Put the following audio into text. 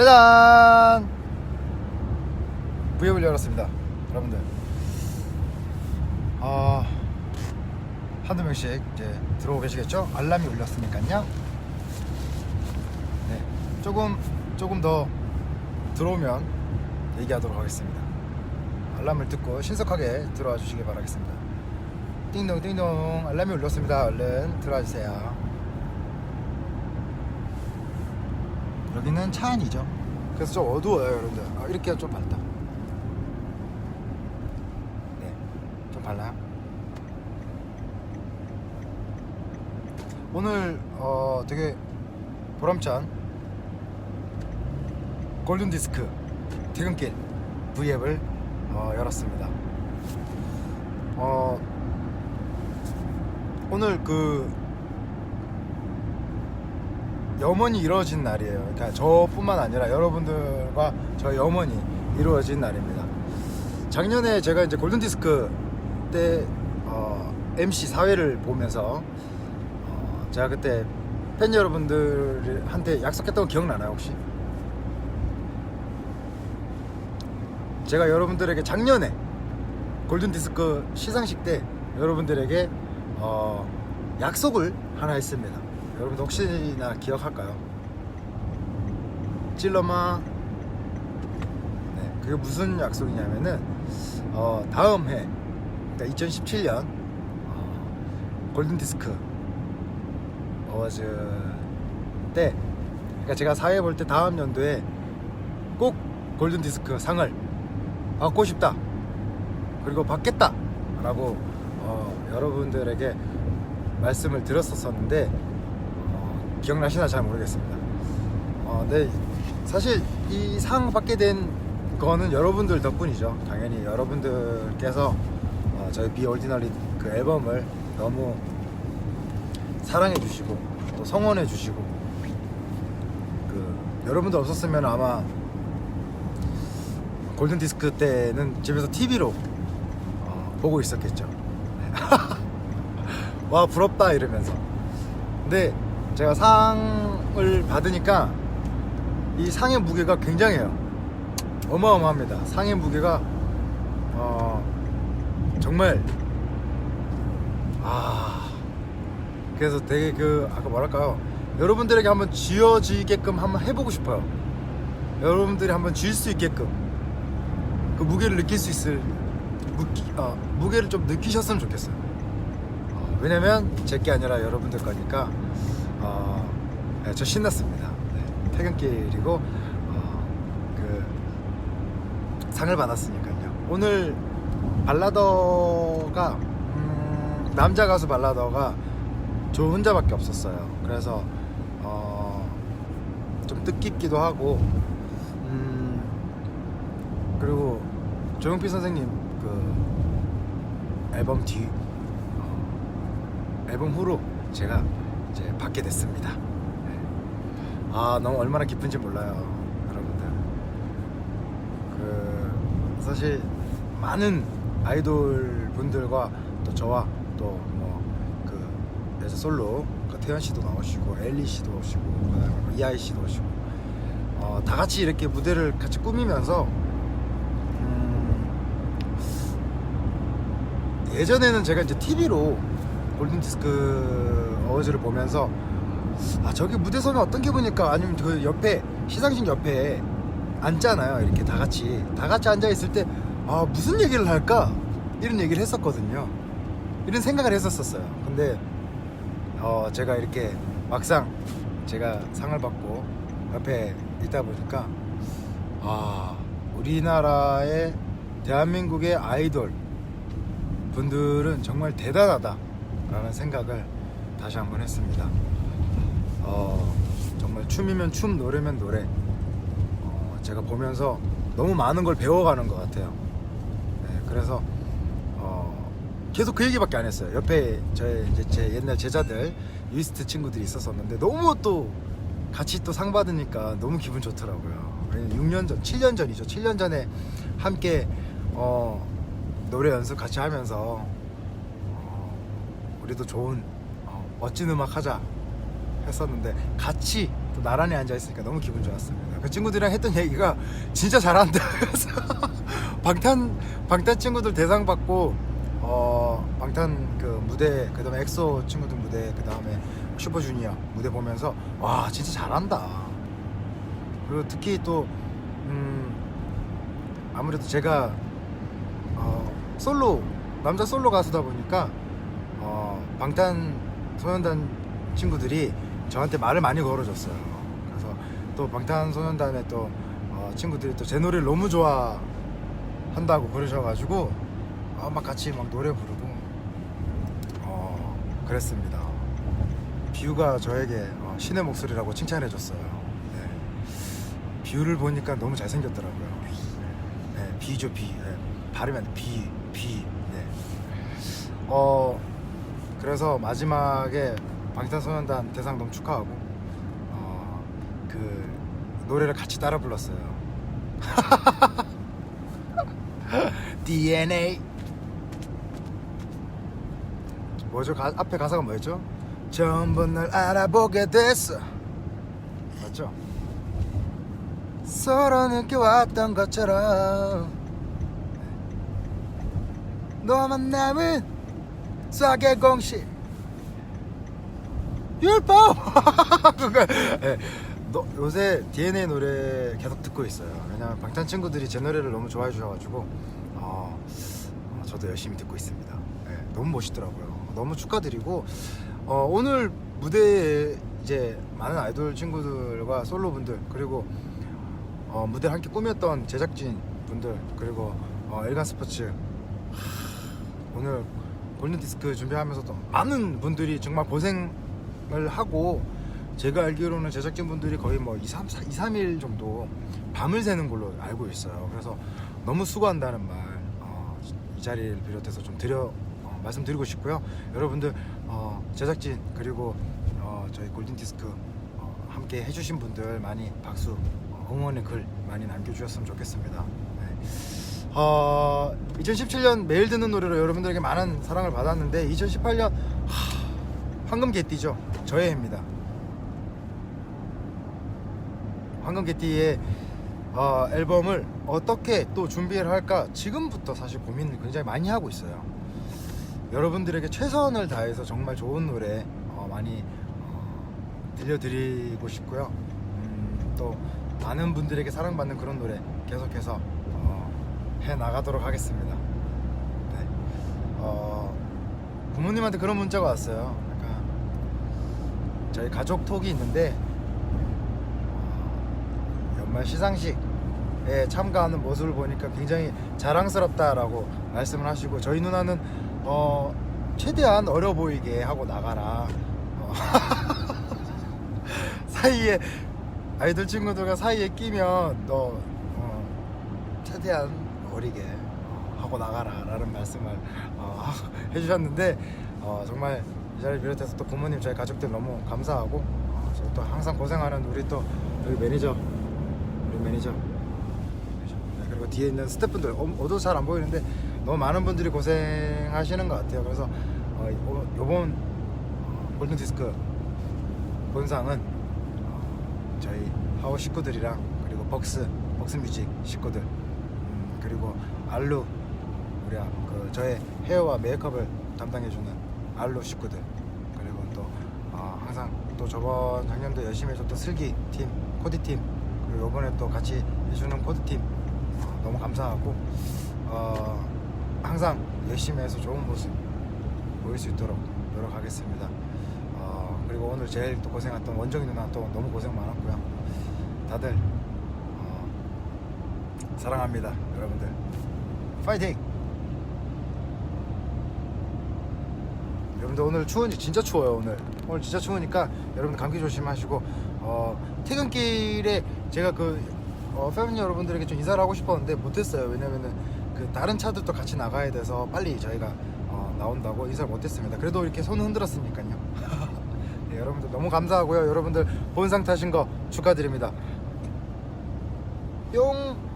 짜잔! 부협을 열었습니다. 여러분들. 아, 한두 명씩 이제 들어오고 계시겠죠? 알람이 울렸으니까요. 네. 조금, 조금 더 들어오면 얘기하도록 하겠습니다. 알람을 듣고 신속하게 들어와 주시길 바라겠습니다. 띵동, 띵동. 알람이 울렸습니다. 얼른 들어와 주세요. 여기는 차 안이죠. 그래서 좀 어두워요, 여러분들. 아, 이렇게 좀 밝다. 네, 좀 밝나요? 오늘 어, 되게 보람찬 골든 디스크 퇴근길 V앱을 어, 열었습니다. 어, 오늘 그 염원이 이루어진 날이에요. 그러니까 저뿐만 아니라 여러분들과 저의 염원이 이루어진 날입니다. 작년에 제가 이제 골든 디스크 때 어, MC 사회를 보면서 어, 제가 그때 팬 여러분들한테 약속했던 거 기억나나요 혹시? 제가 여러분들에게 작년에 골든 디스크 시상식 때 여러분들에게 어, 약속을 하나 했습니다. 여러분들 혹시나 기억할까요? 찔러마. 네, 그게 무슨 약속이냐면은 어, 다음 해, 그러니까 2017년 어, 골든 디스크 어워즈 때, 그러니까 제가 사회 볼 때 다음 연도에 꼭 골든 디스크 상을 받고 싶다. 그리고 받겠다 라고 어, 여러분들에게 말씀을 드렸었었는데 어, 기억나시나 잘 모르겠습니다. 어, 네, 사실 이 상 받게 된 거는 여러분들 덕분이죠. 당연히 여러분들께서 어, 저희 비올디너리 그 앨범을 너무 사랑해 주시고 또 성원해 주시고 그 여러분들 없었으면 아마 골든 디스크 때는 집에서 TV로 어, 보고 있었겠죠. 와 부럽다 이러면서. 근데 제가 상을 받으니까 이 상의 무게가 굉장해요. 어마어마합니다. 상의 무게가 어, 정말 아 그래서 되게 그 아까 뭐랄까요 여러분들에게 한번 쥐어지게끔 한번 해보고 싶어요. 여러분들이 한번 쥘수 있게끔 그 무게를 느낄 수 있을 무기, 어, 무게를 좀 느끼셨으면 좋겠어요. 어, 왜냐면 제 게 아니라 여러분들 거니까 어, 네, 저 신났습니다. 네, 퇴근길이고 어, 그 상을 받았으니까요. 오늘 발라더가 음, 남자 가수 발라더가 저 혼자밖에 없었어요. 그래서 어, 좀 뜻깊기도 하고 음, 그리고 조용필 선생님 그 앨범 뒤 어, 앨범 후로 제가 이제 받게 됐습니다. 네. 아 너무 얼마나 기쁜지 몰라요, 여러분들. 그 사실 많은 아이돌 분들과 또 저와 또 뭐그 에서 솔로 그 태연 씨도 나오시고 엘리 씨도 오시고 뭐 이하이 씨도 오시고 어, 다 같이 이렇게 무대를 같이 꾸미면서 음, 예전에는 제가 이제 TV로 골든 디스크 어워즈를 보면서 아 저기 무대 서면 어떤 기분일까? 아니면 그 옆에 시상식 옆에 앉잖아요. 이렇게 다 같이. 다 같이 앉아 있을 때 아 무슨 얘기를 할까? 이런 얘기를 했었거든요. 이런 생각을 했었었어요. 근데 어 제가 이렇게 막상 제가 상을 받고 옆에 있다 보니까 아 우리나라의 대한민국의 아이돌 분들은 정말 대단하다라는 생각을 다시 한번 했습니다. 어, 정말 춤이면 춤, 노래면 노래. 어, 제가 보면서 너무 많은 걸 배워가는 것 같아요. 네, 그래서 어, 계속 그 얘기밖에 안 했어요. 옆에 저의 이제 제 옛날 제자들 유이스트 친구들이 있었었는데 너무 또 같이 또 상 받으니까 너무 기분 좋더라고요. 6년 전, 7년 전이죠. 7년 전에 함께 어, 노래 연습 같이 하면서 어, 우리도 좋은 어, 멋진 음악 하자 했었는데 같이 또 나란히 앉아 있으니까 너무 기분 좋았습니다. 그 친구들이랑 했던 얘기가 진짜 잘한다. 그래서 방탄 방탄 친구들 대상 받고 어 방탄 그 무대 그다음에 엑소 친구들 무대 그다음에 슈퍼주니어 무대 보면서 와 진짜 잘한다. 그리고 특히 또 음, 아무래도 제가 어, 솔로 남자 솔로 가수다 보니까 어, 방탄 소년단 친구들이 저한테 말을 많이 걸어줬어요. 그래서 또 방탄소년단의 또 어, 친구들이 또 제 노래를 너무 좋아한다고 그러셔가지고 어, 막 같이 막 노래 부르고 어, 그랬습니다. 비유가 저에게 어, 신의 목소리라고 칭찬해줬어요. 네. 비유를 보니까 너무 잘생겼더라고요. 네, 비죠 비. 네, 발음이 안 돼. 비, 비. 네. 어 그래서 마지막에 방탄소년단 대상 너무 축하하고 어, 그 노래를 같이 따라 불렀어요. DNA 뭐죠? 가, 앞에 가사가 뭐였죠? 전부 널 알아보게 됐어 맞죠? 서로 느껴왔던 것처럼 너와 만남은 싹의 공식 율법! 예, 너, 요새 DNA 노래 계속 듣고 있어요. 왜냐면 방탄 친구들이 제 노래를 너무 좋아해 주셔가지고 어, 어, 저도 열심히 듣고 있습니다. 예, 너무 멋있더라고요. 너무 축하드리고 어, 오늘 무대에 이제 많은 아이돌 친구들과 솔로 분들 그리고 어, 무대를 함께 꾸몄던 제작진 분들 그리고 어, 엘간 스포츠. 하, 오늘 골든 디스크 준비하면서도 많은 분들이 정말 고생을 하고 제가 알기로는 제작진 분들이 거의 뭐 2, 3, 4, 2, 3일 정도 밤을 새는 걸로 알고 있어요. 그래서 너무 수고한다는 말, 어, 이 자리를 비롯해서 좀 드려 어, 말씀드리고 싶고요. 여러분들 어, 제작진 그리고 어, 저희 골든 디스크 어, 함께 해주신 분들 많이 박수 어, 응원의 글 많이 남겨주셨으면 좋겠습니다. 네. 어, 2017년 매일 듣는 노래로 여러분들에게 많은 사랑을 받았는데 2018년 황금 개띠죠 저의 해입니다. 황금 개띠의 어, 앨범을 어떻게 또 준비를 할까 지금부터 사실 고민을 굉장히 많이 하고 있어요. 여러분들에게 최선을 다해서 정말 좋은 노래 어, 많이 어, 들려드리고 싶고요. 음, 또 많은 분들에게 사랑받는 그런 노래 계속해서 어, 해 나가도록 하겠습니다. 네. 어, 부모님한테 그런 문자가 왔어요. 그러니까 저희 가족 톡이 있는데 어, 연말 시상식에 참가하는 모습을 보니까 굉장히 자랑스럽다라고 말씀을 하시고 저희 누나는 어, 최대한 어려 보이게 하고 나가라. 어, 사이에 아이돌 친구들과 사이에 끼면 너 어, 최대한 어리게 어, 하고 나가라라는 말씀을 어, 해주셨는데 어, 정말 이 자리를 비롯해서 또 부모님 저희 가족들 너무 감사하고 어, 저희 또 항상 고생하는 우리 또 우리 매니저 우리 매니저 네, 그리고 뒤에 있는 스태프분들 어, 어도 잘 안 보이는데 너무 많은 분들이 고생하시는 것 같아요. 그래서 어, 요- 요번 어, 골든 디스크 본상은 어, 저희 하우 식구들이랑 그리고 벅스 벅스 뮤직 식구들 음, 그리고 알루 우리 아- 그 저의 헤어와 메이크업을 담당해주는 알루 식구들 그리고 또 어, 항상 또 저번 작년도 열심히 해줬던 슬기 팀 코디 팀 그리고 이번에 또 같이 해주는 코디 팀 어, 너무 감사하고 어, 항상 열심히 해서 좋은 모습 보일 수 있도록 노력하겠습니다. 어, 그리고 오늘 제일 또 고생했던 원정이 누나 또 너무 고생 많았고요. 다들 어, 사랑합니다, 여러분들. 파이팅! 여러분들 오늘 추운지 진짜 추워요 오늘. 오늘 진짜 추우니까 여러분 감기 조심하시고 어, 퇴근길에 제가 그 어, 패밀리 여러분들에게 좀 인사를 하고 싶었는데 못했어요. 왜냐면은 그 다른 차들도 같이 나가야 돼서 빨리 저희가 어, 나온다고 인사를 못했습니다. 그래도 이렇게 손 흔들었으니까요. 네, 여러분들 너무 감사하고요. 여러분들 본상 타신 거 축하드립니다. 뿅